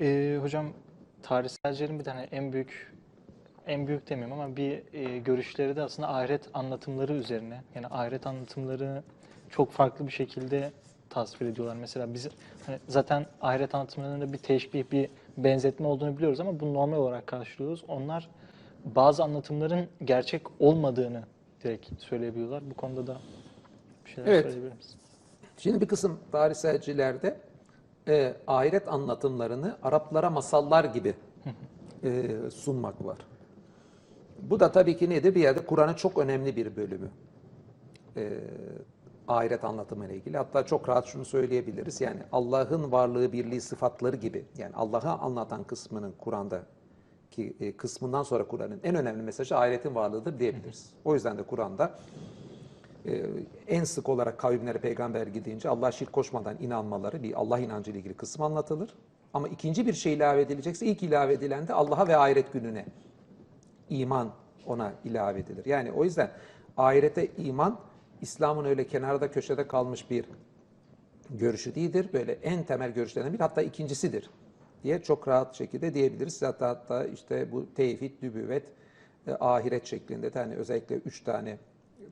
Ee, hocam tarihselcilerin bir tane en büyük en büyük demeyeyim ama bir e, görüşleri de aslında ahiret anlatımları üzerine. Yani ahiret anlatımları çok farklı bir şekilde tasvir ediyorlar. Mesela biz hani zaten ahiret anlatımlarında bir teşbih, bir benzetme olduğunu biliyoruz ama bunu normal olarak karşılıyoruz. Onlar bazı anlatımların gerçek olmadığını direkt söyleyebiliyorlar. Bu konuda da bir şeyler Evet. söyleyebilir misiniz? Şimdi bir kısım tarihselcilerde e, ahiret anlatımlarını Araplara masallar gibi e, sunmak var. Bu da tabii ki nedir? Bir yerde Kur'an'ın çok önemli bir bölümü. E, ahiret anlatımı ile ilgili. Hatta çok rahat şunu söyleyebiliriz. Yani Allah'ın varlığı, birliği, sıfatları gibi. Yani Allah'ı anlatan kısmının Kur'an'da ki e, kısmından sonra Kur'an'ın en önemli mesajı ahiretin varlığıdır diyebiliriz. O yüzden de Kur'an'da e, en sık olarak kavimlere peygamber gidince Allah'a şirk koşmadan inanmaları bir Allah inancı ile ilgili kısım anlatılır. Ama ikinci bir şey ilave edilecekse ilk ilave edilen de Allah'a ve ahiret gününe iman ona ilave edilir. Yani o yüzden ahirete iman İslam'ın öyle kenarda köşede kalmış bir görüşü değildir. Böyle en temel görüşlerden bir hatta ikincisidir diye çok rahat şekilde diyebiliriz. Hatta hatta işte bu tevhid, nübüvvet, e, ahiret şeklinde yani özellikle üç tane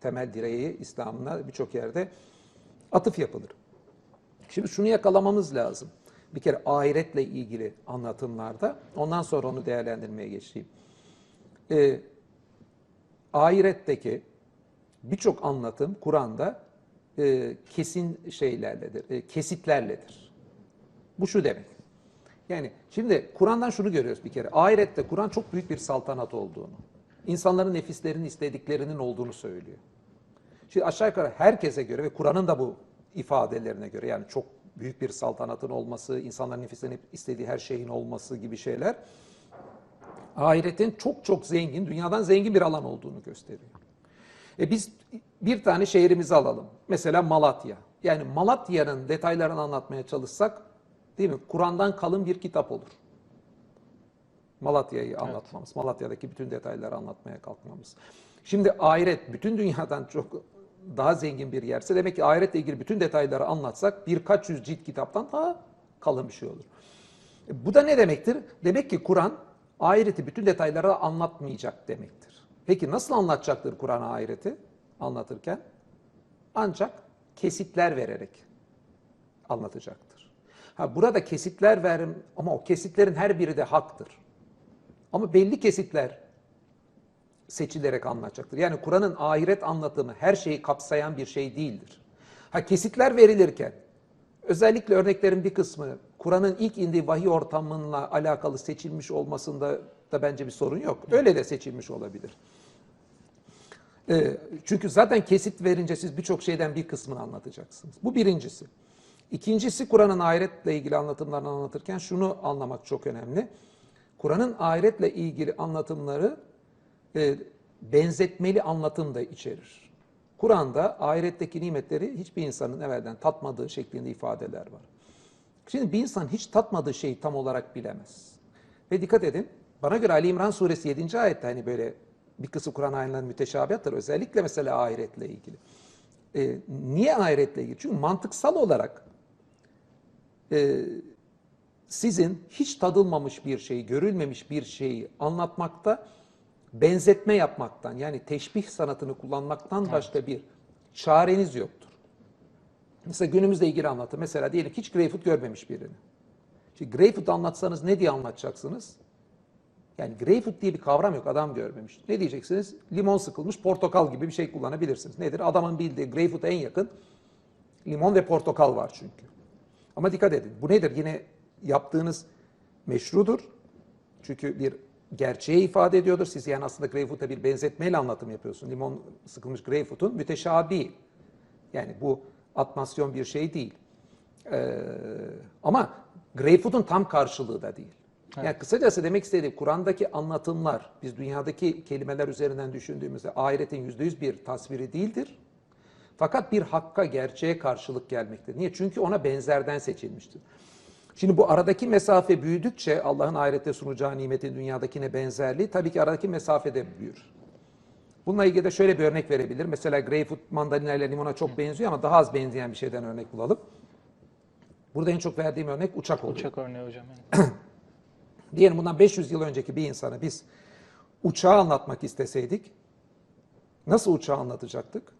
temel direği İslam'ına birçok yerde atıf yapılır. Şimdi şunu yakalamamız lazım. Bir kere ahiretle ilgili anlatımlarda ondan sonra onu değerlendirmeye geçeyim. Ee, ahiretteki birçok anlatım Kur'an'da e, kesin şeylerledir, e, kesitlerledir. Bu şu demek. Yani şimdi Kur'an'dan şunu görüyoruz bir kere. Ahirette Kur'an çok büyük bir saltanat olduğunu, insanların nefislerinin istediklerinin olduğunu söylüyor. Şimdi aşağı yukarı herkese göre ve Kur'an'ın da bu ifadelerine göre yani çok büyük bir saltanatın olması, insanların nefislerinin istediği her şeyin olması gibi şeyler ahiretin çok çok zengin, dünyadan zengin bir alan olduğunu gösteriyor. E biz bir tane şehrimizi alalım. Mesela Malatya. Yani Malatya'nın detaylarını anlatmaya çalışsak değil mi? Kur'an'dan kalın bir kitap olur. Malatya'yı anlatmamız, Malatya'daki bütün detayları anlatmaya kalkmamız. Şimdi ahiret bütün dünyadan çok daha zengin bir yerse demek ki ahiretle ilgili bütün detayları anlatsak birkaç yüz cilt kitaptan daha kalın bir şey olur. E, Bu da ne demektir? Demek ki Kur'an ahireti bütün detayları anlatmayacak demektir. Peki nasıl anlatacaktır Kur'an ahireti anlatırken? Ancak kesitler vererek anlatacaktır. Ha burada kesitler verim ama o kesitlerin her biri de haktır. Ama belli kesitler seçilerek anlatacaktır. Yani Kur'an'ın ahiret anlatımı her şeyi kapsayan bir şey değildir. Ha kesitler verilirken özellikle örneklerin bir kısmı Kur'an'ın ilk indiği vahiy ortamıyla alakalı seçilmiş olmasında da bence bir sorun yok. Öyle de seçilmiş olabilir. Ee, çünkü zaten kesit verince siz birçok şeyden bir kısmını anlatacaksınız. Bu birincisi. İkincisi Kur'an'ın ahiretle ilgili anlatımlarını anlatırken şunu anlamak çok önemli. Kur'an'ın ahiretle ilgili anlatımları e, benzetmeli anlatım da içerir. Kur'an'da ahiretteki nimetleri hiçbir insanın evvelden tatmadığı şeklinde ifadeler var. Şimdi bir insan hiç tatmadığı şeyi tam olarak bilemez. Ve dikkat edin, bana göre Ali İmran suresi 7. ayette hani böyle bir kısım Kur'an ayetlerinin müteşabihattır. Özellikle mesela ahiretle ilgili. E, niye ahiretle ilgili? Çünkü mantıksal olarak e, sizin hiç tadılmamış bir şeyi, görülmemiş bir şeyi anlatmakta benzetme yapmaktan yani teşbih sanatını kullanmaktan başka bir çareniz yoktur. Mesela günümüzle ilgili anlatı. Mesela diyelim ki hiç greyfurt görmemiş birini. Şimdi greyfurt anlatsanız ne diye anlatacaksınız? Yani greyfurt diye bir kavram yok adam görmemiş. Ne diyeceksiniz? Limon sıkılmış portakal gibi bir şey kullanabilirsiniz. Nedir? Adamın bildiği greyfurt en yakın limon ve portakal var çünkü. Ama dikkat edin. Bu nedir? Yine yaptığınız meşrudur. Çünkü bir gerçeği ifade ediyordur. Siz yani aslında greyfurt'a bir benzetmeyle anlatım yapıyorsun. Limon sıkılmış greyfurt'un müteşabi. Yani bu atmasyon bir şey değil. Ee, ama greyfurt'un tam karşılığı da değil. Yani kısacası demek istediğim Kur'an'daki anlatımlar, biz dünyadaki kelimeler üzerinden düşündüğümüzde ahiretin yüzde yüz bir tasviri değildir. Fakat bir hakka, gerçeğe karşılık gelmektedir. Niye? Çünkü ona benzerden seçilmiştir. Şimdi bu aradaki mesafe büyüdükçe Allah'ın ahirette sunacağı nimetin dünyadakine benzerliği tabii ki aradaki mesafe de büyür. Bununla ilgili de şöyle bir örnek verebilir. Mesela greyfurt mandalina ile limona çok benziyor ama daha az benzeyen bir şeyden örnek bulalım. Burada en çok verdiğim örnek uçak oluyor. Uçak örneği hocam. Yani. Diyelim bundan 500 yıl önceki bir insana biz uçağı anlatmak isteseydik nasıl uçağı anlatacaktık?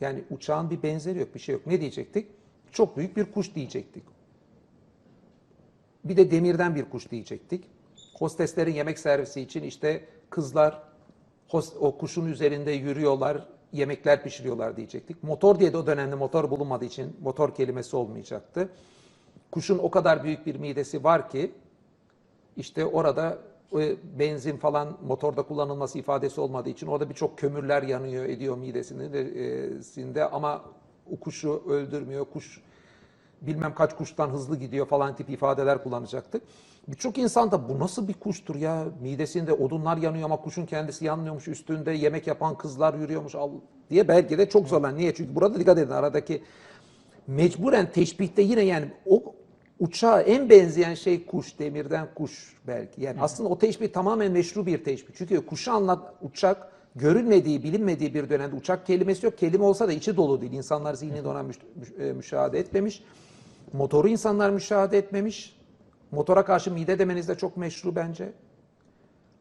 Yani uçağın bir benzeri yok, bir şey yok. Ne diyecektik? Çok büyük bir kuş diyecektik. Bir de demirden bir kuş diyecektik. Hosteslerin yemek servisi için işte kızlar o kuşun üzerinde yürüyorlar, yemekler pişiriyorlar diyecektik. Motor diye de o dönemde motor bulunmadığı için motor kelimesi olmayacaktı. Kuşun o kadar büyük bir midesi var ki işte orada e, benzin falan motorda kullanılması ifadesi olmadığı için orada birçok kömürler yanıyor ediyor midesinde e, ama o kuşu öldürmüyor. Kuş bilmem kaç kuştan hızlı gidiyor falan tip ifadeler kullanacaktık. Birçok insan da bu nasıl bir kuştur ya? Midesinde odunlar yanıyor ama kuşun kendisi yanmıyormuş. Üstünde yemek yapan kızlar yürüyormuş al diye belki de çok zorlan. Niye? Çünkü burada dikkat edin aradaki mecburen teşbihte yine yani o uçağa en benzeyen şey kuş, demirden kuş belki. Yani aslında o teşbih tamamen meşru bir teşbih. Çünkü kuşu anlat uçak görülmediği, bilinmediği bir dönemde uçak kelimesi yok. Kelime olsa da içi dolu değil. İnsanlar zihninde ona müş- müş- e, müşahede etmemiş. Motoru insanlar müşahede etmemiş. Motora karşı mide demeniz de çok meşru bence.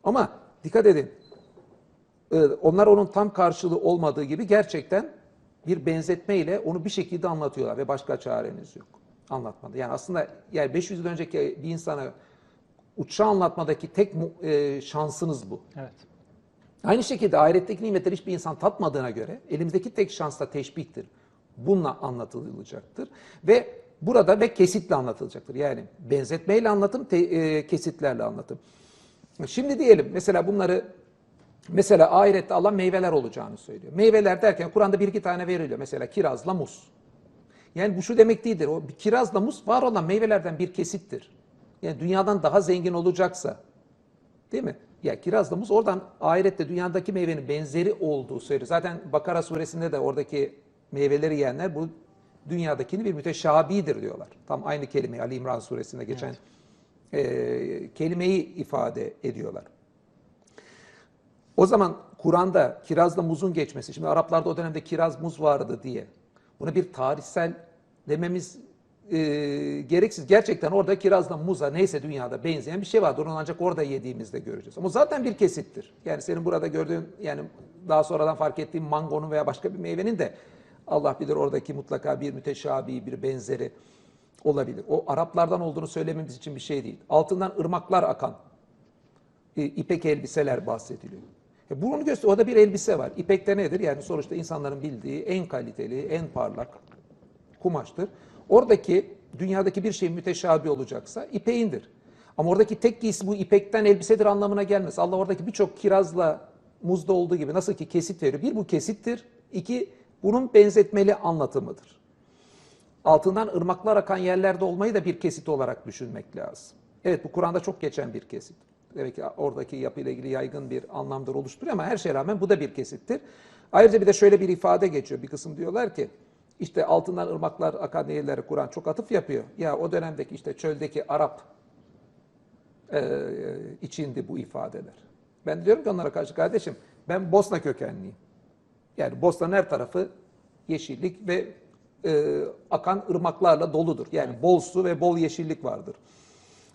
Ama dikkat edin. Ee, Onlar onun tam karşılığı olmadığı gibi gerçekten bir benzetme ile onu bir şekilde anlatıyorlar ve başka çareniz yok. Anlatmada. Yani aslında yani 500 yıl önceki bir insana uçağı anlatmadaki tek e, şansınız bu. Evet. Aynı şekilde ahiretteki nimetleri hiçbir insan tatmadığına göre elimizdeki tek şans da teşbihtir. Bununla anlatılacaktır. Ve burada ve kesitle anlatılacaktır. Yani benzetmeyle anlatım, te- e, kesitlerle anlatım. Şimdi diyelim mesela bunları mesela ahirette Allah meyveler olacağını söylüyor. Meyveler derken Kur'an'da bir iki tane veriliyor. Mesela kirazla muz. Yani bu şu demek değildir. O kirazla muz var olan meyvelerden bir kesittir. Yani dünyadan daha zengin olacaksa Değil mi? Ya kirazla muz oradan ahirette dünyadaki meyvenin benzeri olduğu söylüyor. Zaten Bakara suresinde de oradaki meyveleri yiyenler bu dünyadakini bir müteşabidir diyorlar. Tam aynı kelimeyi Ali İmran suresinde geçen e, kelimeyi ifade ediyorlar. O zaman Kur'an'da kirazla muzun geçmesi, şimdi Araplarda o dönemde kiraz muz vardı diye buna bir tarihsel dememiz e, gereksiz. Gerçekten orada kirazla muza neyse dünyada benzeyen bir şey vardır. Onu ancak orada yediğimizde göreceğiz. Ama zaten bir kesittir. Yani senin burada gördüğün yani daha sonradan fark ettiğin mangonun veya başka bir meyvenin de Allah bilir oradaki mutlaka bir müteşabi, bir benzeri olabilir. O Araplardan olduğunu söylememiz için bir şey değil. Altından ırmaklar akan e, ipek elbiseler bahsediliyor. E bunu gösteriyor. Orada bir elbise var. İpek de nedir? Yani sonuçta insanların bildiği en kaliteli, en parlak kumaştır. Oradaki dünyadaki bir şey müteşabi olacaksa ipeğindir. Ama oradaki tek giysi bu ipekten elbisedir anlamına gelmez. Allah oradaki birçok kirazla muzda olduğu gibi nasıl ki kesit veriyor. Bir bu kesittir. İki bunun benzetmeli anlatımıdır. Altından ırmaklar akan yerlerde olmayı da bir kesit olarak düşünmek lazım. Evet bu Kur'an'da çok geçen bir kesit. Demek ki oradaki yapıyla ilgili yaygın bir anlamdır oluşturuyor ama her şeye rağmen bu da bir kesittir. Ayrıca bir de şöyle bir ifade geçiyor. Bir kısım diyorlar ki işte altından ırmaklar akan yerlere Kur'an çok atıf yapıyor. Ya o dönemdeki işte çöldeki Arap e, içindi bu ifadeler. Ben diyorum ki onlara karşı kardeşim ben Bosna kökenliyim. Yani Bosna'nın her tarafı yeşillik ve e, akan ırmaklarla doludur. Yani bol su ve bol yeşillik vardır.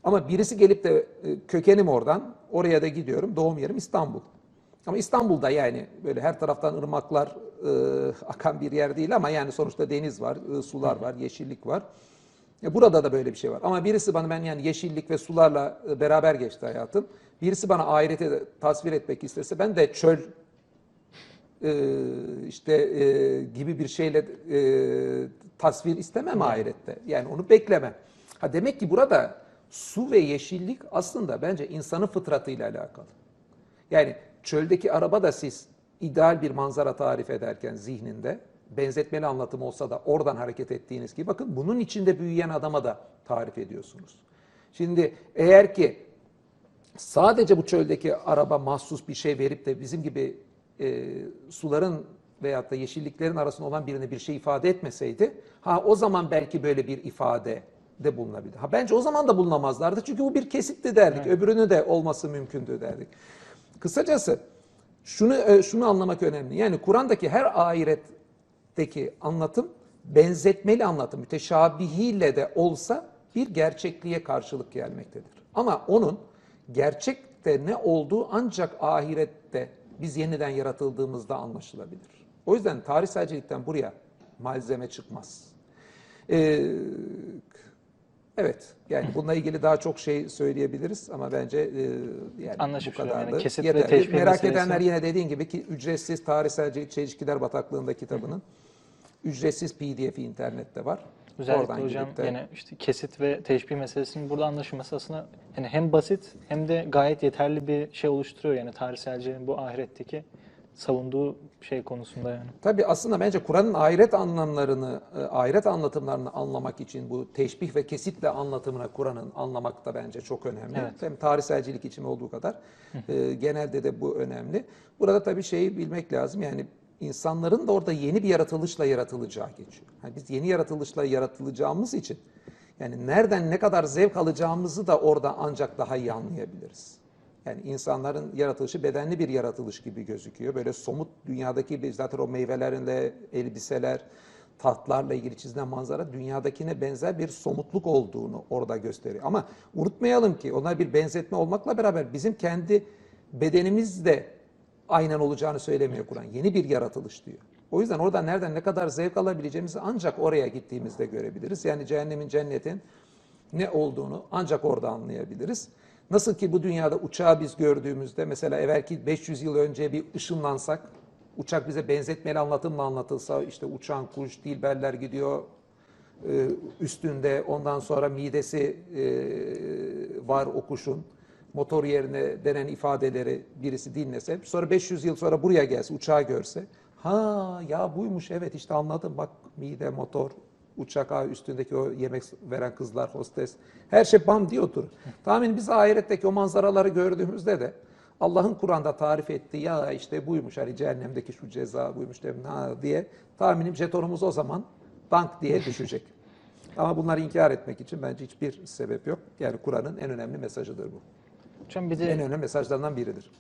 Ama birisi gelip de e, kökenim oradan, oraya da gidiyorum. Doğum yerim İstanbul. Ama İstanbul'da yani böyle her taraftan ırmaklar e, akan bir yer değil ama yani sonuçta deniz var, e, sular var, yeşillik var. E, burada da böyle bir şey var. Ama birisi bana ben yani yeşillik ve sularla e, beraber geçti hayatım. Birisi bana ahirete de tasvir etmek istese ben de çöl e, işte e, gibi bir şeyle e, tasvir istemem ahirette. Yani onu beklemem. Ha demek ki burada su ve yeşillik aslında bence insanın fıtratıyla alakalı. Yani çöldeki araba da siz ideal bir manzara tarif ederken zihninde benzetmeli anlatım olsa da oradan hareket ettiğiniz gibi bakın bunun içinde büyüyen adama da tarif ediyorsunuz. Şimdi eğer ki sadece bu çöldeki araba mahsus bir şey verip de bizim gibi e, suların veyahut da yeşilliklerin arasında olan birine bir şey ifade etmeseydi ha o zaman belki böyle bir ifade de bulunabilir. Ha bence o zaman da bulunamazlardı çünkü bu bir kesitti derdik. Öbürünü de olması mümkündü derdik. Kısacası şunu e, şunu anlamak önemli. Yani Kur'an'daki her ahiretteki anlatım benzetmeli anlatım, müteşabihiyle de olsa bir gerçekliğe karşılık gelmektedir. Ama onun gerçekte ne olduğu ancak ahirette biz yeniden yaratıldığımızda anlaşılabilir. O yüzden tarihselcilikten buraya malzeme çıkmaz. Ee, evet, yani bununla ilgili daha çok şey söyleyebiliriz ama bence e, yani Anlaşıp bu kadar Yani kesit ve yeterli. teşbih Merak meselesi- edenler yine dediğin gibi ki ücretsiz tarihselcilik Çelişkiler Bataklığı'nda kitabının ücretsiz PDF'i internette var. Özellikle Oradan hocam de- yani işte kesit ve teşbih meselesinin burada anlaşılması aslında yani hem basit hem de gayet yeterli bir şey oluşturuyor. Yani tarihselcinin bu ahiretteki savunduğu şey konusunda yani. Tabii aslında bence Kur'an'ın ahiret anlamlarını, e, ahiret anlatımlarını anlamak için bu teşbih ve kesitle anlatımına Kur'an'ın anlamak da bence çok önemli. Evet. Hem tarihselcilik için olduğu kadar e, genelde de bu önemli. Burada tabii şeyi bilmek lazım yani insanların da orada yeni bir yaratılışla yaratılacağı geçiyor. Yani biz yeni yaratılışla yaratılacağımız için yani nereden ne kadar zevk alacağımızı da orada ancak daha iyi anlayabiliriz. Yani insanların yaratılışı bedenli bir yaratılış gibi gözüküyor. Böyle somut dünyadaki zaten o meyvelerle, elbiseler, tahtlarla ilgili çizilen manzara dünyadakine benzer bir somutluk olduğunu orada gösteriyor. Ama unutmayalım ki onlar bir benzetme olmakla beraber bizim kendi bedenimiz de aynen olacağını söylemiyor Kur'an. Yeni bir yaratılış diyor. O yüzden orada nereden ne kadar zevk alabileceğimizi ancak oraya gittiğimizde görebiliriz. Yani cehennemin cennetin ne olduğunu ancak orada anlayabiliriz. Nasıl ki bu dünyada uçağı biz gördüğümüzde mesela evvelki 500 yıl önce bir ışınlansak, uçak bize benzetmeli anlatımla anlatılsa işte uçan kuş, dilberler gidiyor e, üstünde ondan sonra midesi e, var o kuşun motor yerine denen ifadeleri birisi dinlese sonra 500 yıl sonra buraya gelse uçağı görse ha ya buymuş evet işte anladım bak mide motor uçak ağı üstündeki o yemek veren kızlar hostes her şey bam diye oturur. Tahmin biz ahiretteki o manzaraları gördüğümüzde de Allah'ın Kur'an'da tarif ettiği ya işte buymuş hani cehennemdeki şu ceza buymuş diye tahminim jetonumuz o zaman dank diye düşecek. Ama bunları inkar etmek için bence hiçbir sebep yok. Yani Kur'an'ın en önemli mesajıdır bu. Hocam bir En de önemli mesajlarından biridir.